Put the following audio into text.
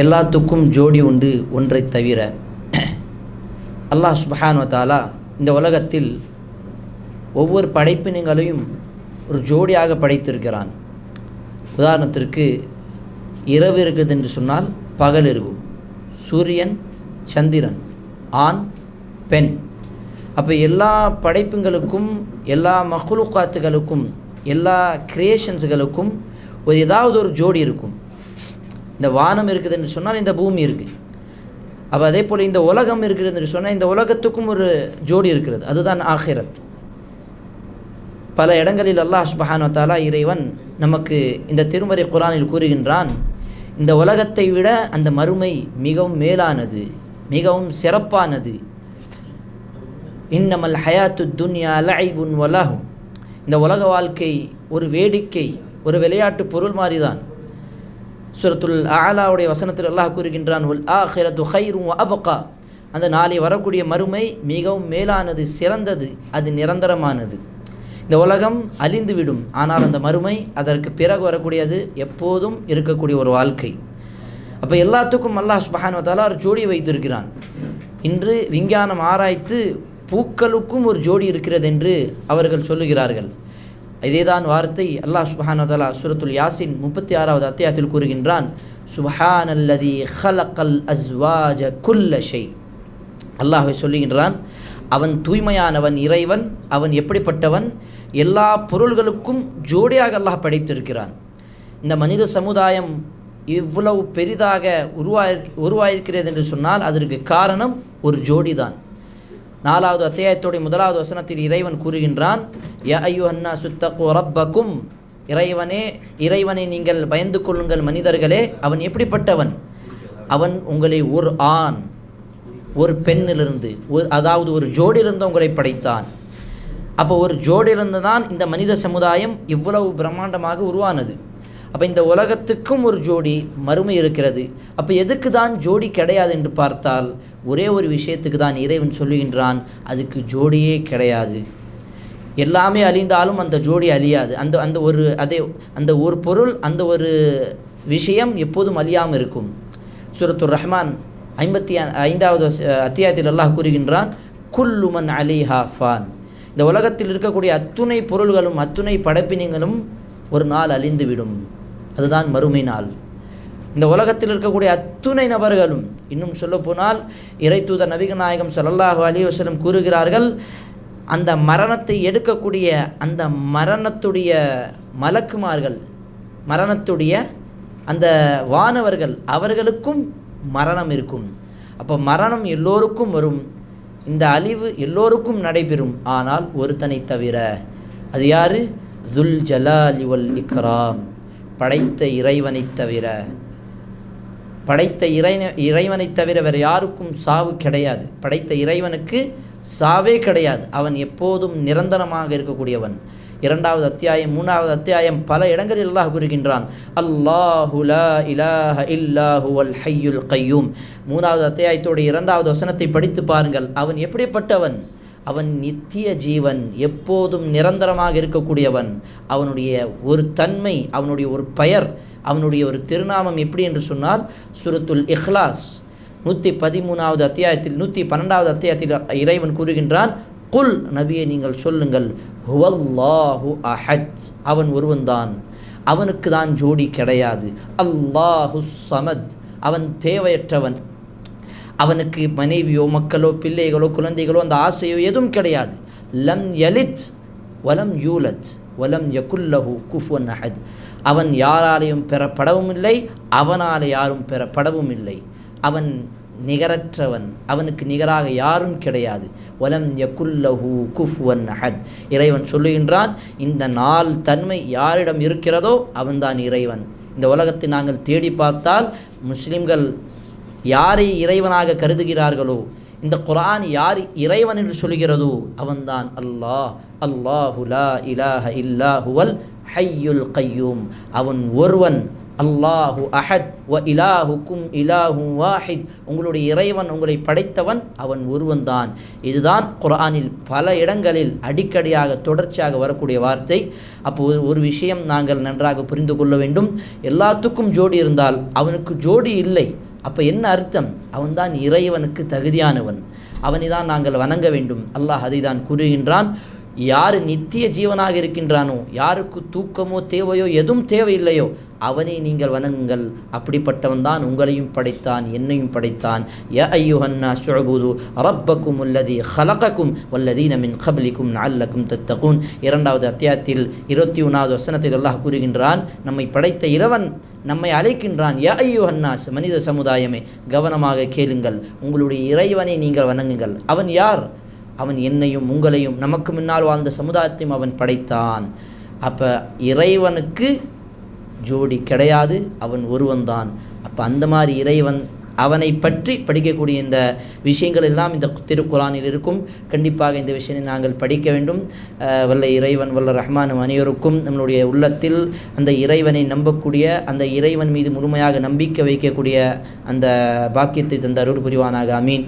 எல்லாத்துக்கும் ஜோடி உண்டு ஒன்றை தவிர. அல்லாஹ் சுபஹானு தாலா இந்த உலகத்தில் ஒவ்வொரு படைப்பினங்களையும் ஒரு ஜோடியாக படைத்திருக்கிறான். உதாரணத்திற்கு இரவு இருக்குது என்று சொன்னால் பகல் இருக்கும். சூரியன் சந்திரன் ஆண் பெண். அப்போ எல்லா படைப்புங்களுக்கும் எல்லா மகுலுக்காத்துகளுக்கும் எல்லா கிரியேஷன்ஸுகளுக்கும் ஒரு ஏதாவது ஒரு ஜோடி இருக்கும். இந்த வானம் இருக்குதுன்னு சொன்னால் இந்த பூமி இருக்குது அப்போ அதே போல் இந்த உலகம் இருக்கிறது என்று சொன்னால் இந்த உலகத்துக்கும் ஒரு ஜோடி இருக்கிறது. அதுதான் ஆஹிரத் பல இடங்களில் அல்லாஹ் சுபஹானு தாலா இறைவன் நமக்கு இந்த திருமறை குரானில் கூறுகின்றான் இந்த உலகத்தை விட அந்த மறுமை மிகவும் மேலானது மிகவும் சிறப்பானது. இன்னமல் ஹயாத்து துன்யா லைபுன் வலாகும் இந்த உலக வாழ்க்கை ஒரு வேடிக்கை ஒரு விளையாட்டு பொருள் மாதிரிதான். சுரத்துல் ஆலாவுடைய வசனத்தில் அல்லாஹ் கூறுகின்றான் உல் ஆஹிரத்து ஹைரும் அபகா. அந்த நாளை வரக்கூடிய மறுமை மிகவும் மேலானது சிறந்தது அது நிரந்தரமானது. இந்த உலகம் அழிந்துவிடும் ஆனால் அந்த மறுமை அதற்கு பிறகு வரக்கூடியது எப்போதும் இருக்கக்கூடிய ஒரு வாழ்க்கை. அப்போ எல்லாத்துக்கும் அல்லாஹ் சுபஹானுவத்தாலா ஒரு ஜோடி வைத்திருக்கிறான். இன்று விஞ்ஞானம் ஆராய்த்து பூக்களுக்கும் ஒரு ஜோடி இருக்கிறது என்று அவர்கள் சொல்லுகிறார்கள். இதேதான் வார்த்தை அல்லாஹ் சுபஹானதலா சுரத்துல் யாசின் முப்பத்தி ஆறாவது அத்தியாயத்தில் கூறுகின்றான். சுபஹான் அல்லதி ஹலக்கல் அஸ்வாஜ குல்ல ஷெய். அல்லாஹை சொல்லுகின்றான் அவன் தூய்மையானவன் இறைவன் அவன் எப்படிப்பட்டவன்? எல்லா பொருள்களுக்கும் ஜோடியாக அல்லாஹ் படைத்திருக்கிறான். இந்த மனித சமுதாயம் இவ்வளவு பெரிதாக உருவாய் உருவாயிருக்கிறது என்று சொன்னால் அதற்கு காரணம் ஒரு ஜோடி தான் நாலாவது அத்தியாயத்துடைய முதலாவது வசனத்தில் இறைவன் கூறுகின்றான் யா ஐயோ அண்ணா சுத்தகோ ரப்பக்கும். இறைவனே இறைவனை நீங்கள் பயந்து கொள்ளுங்கள் மனிதர்களே அவன் எப்படிப்பட்டவன்? அவன் உங்களை ஒரு ஆண் ஒரு பெண்ணிலிருந்து ஒரு அதாவது ஒரு ஜோடியிலிருந்து உங்களை படைத்தான். அப்போ ஒரு ஜோடியிலிருந்து தான் இந்த மனித சமுதாயம் இவ்வளவு பிரம்மாண்டமாக உருவானது. அப்போ இந்த உலகத்துக்கும் ஒரு ஜோடி மறுமை இருக்கிறது. அப்போ எதுக்கு தான் ஜோடி கிடையாது என்று பார்த்தால் ஒரே ஒரு விஷயத்துக்கு தான் இறைவன் சொல்லுகின்றான் அதுக்கு ஜோடியே கிடையாது. எல்லாமே அழிந்தாலும் அந்த ஜோடி அழியாது. அந்த அந்த ஒரு அதே அந்த ஒரு பொருள் அந்த ஒரு விஷயம் எப்போதும் அழியாமல் இருக்கும். சூரத்துர் ரஹ்மான் ஐம்பத்தி ஐந்தாவது அத்தியாயத்தில் அல்லாஹ் கூறுகின்றான் குல்லுமன் அலிஹா ஃபான். இந்த உலகத்தில் இருக்கக்கூடிய அத்துணை பொருள்களும் அத்துணை படைப்பினங்களும் ஒரு நாள் அழிந்துவிடும். அதுதான் மறுமை நாள். இந்த உலகத்தில் இருக்கக்கூடிய அத்துணை நபர்களும் இன்னும் சொல்லப்போனால் இறைத்தூதர் நபிக நாயகம் சல்லல்லாஹு அலி வசலம் கூறுகிறார்கள் அந்த மரணத்தை எடுக்கக்கூடிய அந்த மரணத்துடைய மலக்குமார்கள் மரணத்துடைய அந்த வானவர்கள் அவர்களுக்கும் மரணம் இருக்கும். அப்போ மரணம் எல்லோருக்கும் வரும். இந்த அழிவு எல்லோருக்கும் நடைபெறும். ஆனால் ஒருத்தனை தவிர அது யார்? துல் ஜலாலி வல் இக்ராம். படைத்த இறைவனைத் தவிர. படைத்த இறை இறைவனைத் தவிர வேறு யாருக்கும் சாவு கிடையாது. படைத்த இறைவனுக்கு சாவே கிடையாது. அவன் எப்போதும் நிரந்தரமாக இருக்கக்கூடியவன். இரண்டாவது அத்தியாயம் மூணாவது அத்தியாயம் பல இடங்களில் அல்லாஹ் கூறுகின்றான். அல்லாஹு இலாஹ இல்லாஹு அல் ஹையுல் கையூம். மூணாவது அத்தியாயத்தோட இரண்டாவது வசனத்தை படித்து பாருங்கள். அவன் எப்படிப்பட்டவன்? அவன் நித்திய ஜீவன் எப்போதும் நிரந்தரமாக இருக்கக்கூடியவன். அவனுடைய ஒரு தன்மை அவனுடைய ஒரு பெயர் அவனுடைய ஒரு திருநாமம் எப்படி? என்று சொன்னால் சுரத்துல் இஹ்லாஸ். நூற்றி பதிமூணாவது அத்தியாயத்தில் நூற்றி பன்னெண்டாவது அத்தியாயத்தில் இறைவன் கூறுகின்றான் குல் நபியை நீங்கள் சொல்லுங்கள் ஹுவல்லாஹு அஹத். அவன் ஒருவன்தான். அவனுக்கு தான் ஜோடி கிடையாது. அல்லாஹு சமத். அவன் தேவையற்றவன். அவனுக்கு மனைவியோ மக்களோ பிள்ளைகளோ குழந்தைகளோ அந்த ஆசையோ எதுவும் கிடையாது. லம் யலித் வலம் யூலத் வலம் யகுல்லஹு குஃபன் அஹத். அவன் யாராலையும் பெறப்படவும் இல்லை அவனால் யாரும் பெறப்படவும் இல்லை அவன் நிகரற்றவன் அவனுக்கு நிகராக யாரும் கிடையாது. வலம் யகுல்லஹு குஃப்வன் அஹத். இறைவன் சொல்லுகின்றான் இந்த நாள் தன்மை யாரிடம் இருக்கிறதோ அவன்தான் இறைவன். இந்த உலகத்தை நாங்கள் தேடி பார்த்தால் முஸ்லிம்கள் யாரை இறைவனாக கருதுகிறார்களோ இந்த குரான் யார் இறைவன் என்று சொல்கிறதோ அவன்தான் அல்லாஹ். அல்லாஹுலா இலாஹ இல்லாஹுவல் ஹையுல் கையூம். அவன் ஒருவன் அல்லாஹு அஹத் வ இலாஹுக்கும் இலாஹு வாஹித். உங்களுடைய இறைவன் உங்களை படைத்தவன் அவன் ஒருவன்தான். இதுதான் குரானில் பல இடங்களில் அடிக்கடியாக தொடர்ச்சியாக வரக்கூடிய வார்த்தை. அப்போது ஒரு விஷயம் நாங்கள் நன்றாக புரிந்து கொள்ள வேண்டும். எல்லாத்துக்கும் ஜோடி இருந்தால் அவனுக்கு ஜோடி இல்லை. அப்போ என்ன அர்த்தம்? அவன்தான் இறைவனுக்கு தகுதியானவன். அவனை தான் நாங்கள் வணங்க வேண்டும். அல்லாஹ் அதை தான் கூறுகின்றான். யார் நித்திய ஜீவனாக இருக்கின்றானோ யாருக்கு தூக்கமோ தேவையோ எதுவும் தேவையில்லையோ அவனை நீங்கள் வணங்குங்கள். அப்படிப்பட்டவன் தான் உங்களையும் படைத்தான் என்னையும் படைத்தான். ய ஐயுஹன்னா சுழபுது ரப்பக்கும் உள்ளதி ஹலகக்கும் வல்லதீன மின் கபலிக்கும் நல்லக்கும் தத்தகும் இரண்டாவது அத்தியாயத்தில் இருபத்தி ஒன்றாவது வசனத்தில் அல்லாஹ் கூறுகின்றான் நம்மை படைத்த இறைவன் நம்மை அழைக்கின்றான். ய ஐயுஹன்னாஸ் மனித சமுதாயமே கவனமாக கேளுங்கள். உங்களுடைய இறைவனை நீங்கள் வணங்குங்கள். அவன் யார்? அவன் என்னையும் உங்களையும் நமக்கு முன்னால் வாழ்ந்த சமுதாயத்தையும் அவன் படைத்தான். அப்போ இறைவனுக்கு ஜோடி கிடையாது அவன் ஒருவன்தான். அப்போ அந்த மாதிரி இறைவன் அவனை பற்றி படிக்கக்கூடிய இந்த விஷயங்கள் எல்லாம் இந்த திருக்குறானில் இருக்கும். கண்டிப்பாக இந்த விஷயத்தை நாங்கள் படிக்க வேண்டும். வல்ல இறைவன் வல்ல ரஹ்மான் அனைவருக்கும் நம்மளுடைய உள்ளத்தில் அந்த இறைவனை நம்பக்கூடிய அந்த இறைவன் மீது முழுமையாக நம்பிக்கை வைக்கக்கூடிய அந்த பாக்கியத்தை தந்த அருள் புரிவானாக. அமீன்